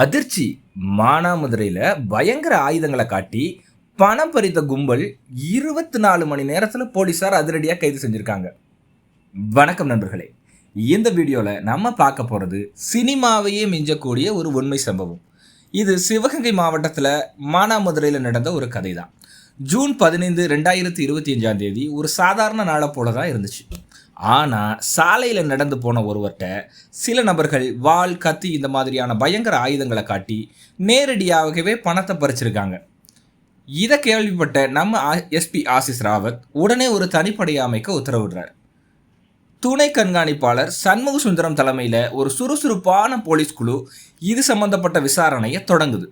அதிர்ச்சி மானாமதுரையில் பயங்கர ஆயுதங்களை காட்டி பணம் பறித்த கும்பல் இருபத்தி நாலு மணி நேரத்தில் போலீஸார் அதிரடியாக கைது செஞ்சுருக்காங்க. வணக்கம் நண்பர்களே. இந்த வீடியோவில் நம்ம பார்க்க போகிறது சினிமாவையே மிஞ்சக்கூடிய ஒரு உண்மை சம்பவம். இது சிவகங்கை மாவட்டத்தில் மானாமதுரையில் நடந்த ஒரு கதை தான் ஜூன் பதினைந்து ரெண்டாயிரத்தி இருபத்தி அஞ்சாம் தேதி ஒரு சாதாரண நாளை போல தான் இருந்துச்சு. ஆனால் சாலையில் நடந்து போன ஒருவர்கிட்ட சில நபர்கள் வாள் கத்தி இந்த மாதிரியான பயங்கர ஆயுதங்களை காட்டி நேரடியாகவே பணத்தை பறிச்சிருக்காங்க. இதை கேள்விப்பட்ட நம்ம எஸ்பி ஆசிஸ் ராவத் உடனே ஒரு தனிப்படை அமைக்க உத்தரவிடுறார். துணை கண்காணிப்பாளர் சண்முக சுந்தரம் தலைமையில் ஒரு சுறுசுறுப்பான போலீஸ் குழு இது சம்பந்தப்பட்ட விசாரணையை தொடங்குது.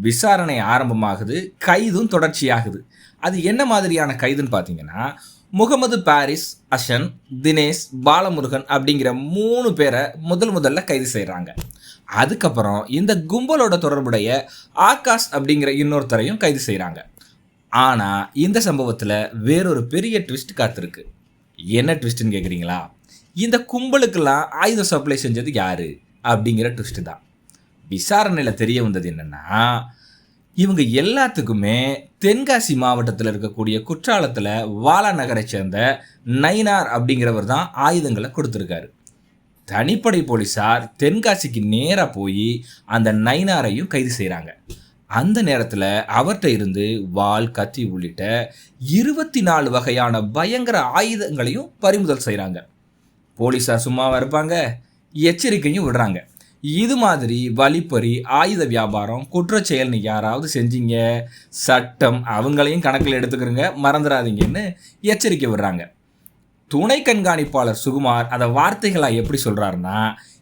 விசாரணை ஆரம்பமாகுது கைதும் தொடர்ச்சியாகுது. அது என்ன மாதிரியான கைதுன்னு பார்த்தீங்கன்னா முகமது பாரிஸ் அஷன் தினேஷ் பாலமுருகன் அப்படிங்கிற மூணு பேரை முதல் முதல்ல கைது செய்கிறாங்க அதுக்கப்புறம் இந்த கும்பலோட தொடர்புடைய ஆகாஷ் அப்படிங்கிற இன்னொருத்தரையும் கைது செய்கிறாங்க ஆனால் இந்த சம்பவத்தில் வேறொரு பெரிய ட்விஸ்ட் காத்திருக்கு. என்ன ட்விஸ்ட்டுன்னு கேட்குறீங்களா இந்த கும்பலுக்கெல்லாம் ஆயுதம் சப்ளை செஞ்சது யாரு? அப்படிங்கிற ட்விஸ்ட்டு தான். விசாரணையில் தெரிய வந்தது என்னென்னா இவங்க எல்லாத்துக்குமே தென்காசி மாவட்டத்தில் இருக்கக்கூடிய குற்றாலத்தில் வாலா நகரை சேர்ந்த நயினார் அப்படிங்கிறவர் தான் ஆயுதங்களை கொடுத்துருக்காரு. தனிப்படை போலீஸார் தென்காசிக்கு நேராக போய் அந்த நயினாரையும் கைது செய்கிறாங்க அந்த நேரத்தில் அவர்கிட்ட இருந்து வால் கத்தி உள்ளிட்ட இருபத்தி நாலு வகையான பயங்கர ஆயுதங்களையும் பறிமுதல் செய்கிறாங்க போலீஸார் சும்மாவாக இருப்பாங்க எச்சரிக்கையும் விடுறாங்க. இது மாதிரி வழிப்பறி ஆயுத வியாபாரம் குற்றச்செயல்னு யாராவது செஞ்சீங்க சட்டம் அவங்களையும் கணக்கில் எடுத்துக்கிறங்க மறந்துடாதீங்கன்னு எச்சரிக்கை விடுறாங்க. துணை கண்காணிப்பாளர் சுகுமார் அதை வார்த்தைகளாக எப்படி சொல்கிறாருன்னா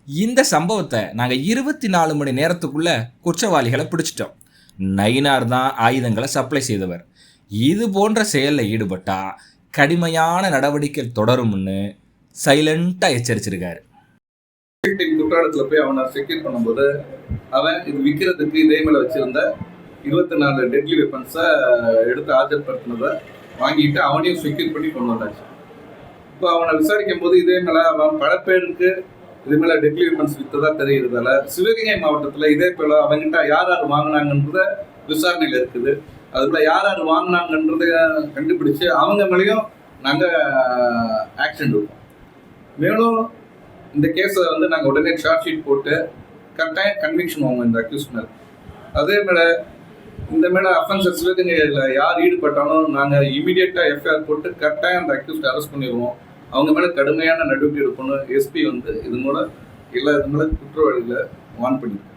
இந்த சம்பவத்தை நாங்கள் இருபத்தி நாலு மணி நேரத்துக்குள்ளே குற்றவாளிகளை பிடிச்சிட்டோம். நயினார் தான் ஆயுதங்களை சப்ளை செய்தவர். இது போன்ற செயலில் ஈடுபட்டால் கடுமையான நடவடிக்கை தொடரும்னு சைலண்ட்டாக எச்சரிச்சிருக்காரு. குற்றாலத்தில் போய் அவனை செக்யூர் பண்ணும்போது அவன் இது விற்கிறதுக்கு இதே மேலே வச்சிருந்த இருபத்தி நாலு டெட்லி வெப்பன்ஸை எடுத்து ஆஜர்படுத்தினதை வாங்கிட்டு அவனையும் செக்யூர் பண்ணி கொண்டு வந்தாச்சு. இப்போ அவனை விசாரிக்கும் போது இதே மேலே அவன் பல பேருக்கு இதே மேலே டெட்லி வெப்பன்ஸ் விற்றதா தெரிகிறதால சிவகங்கை மாவட்டத்தில் இதே போல அவன்கிட்ட யார் யார் வாங்கினாங்கன்றத விசாரணையில் இருக்குது. அதுக்குள்ள யார் யார் வாங்கினாங்கன்றத கண்டுபிடிச்சு அவங்க மேலேயும் நாங்கள் ஆக்ஷன் எடுப்போம். மேலும் இந்த கேஸை வந்து நாங்கள் உடனே சார்ஜ் ஷீட் போட்டு கரெக்டாக கன்விக்ஷன் வாங்குவோம் இந்த அக்யூஸ் மேலே அதே மேலே இந்த மேலே அஃபென்சர் சிவகங்கையில் யார் ஈடுபட்டாலும் நாங்கள் இமீடியட்டாக எஃப்ஐஆர் போட்டு கரெக்டாக அந்த அக்யூஸ்ட் அரெஸ்ட் பண்ணிடுவோம். அவங்க மேலே கடுமையான நடவடிக்கை எடுக்கணும் எஸ்பி வந்து இது மூலம் எல்லா இது மேலே குற்றவாளிகளை வான் பண்ணியிருக்கோம்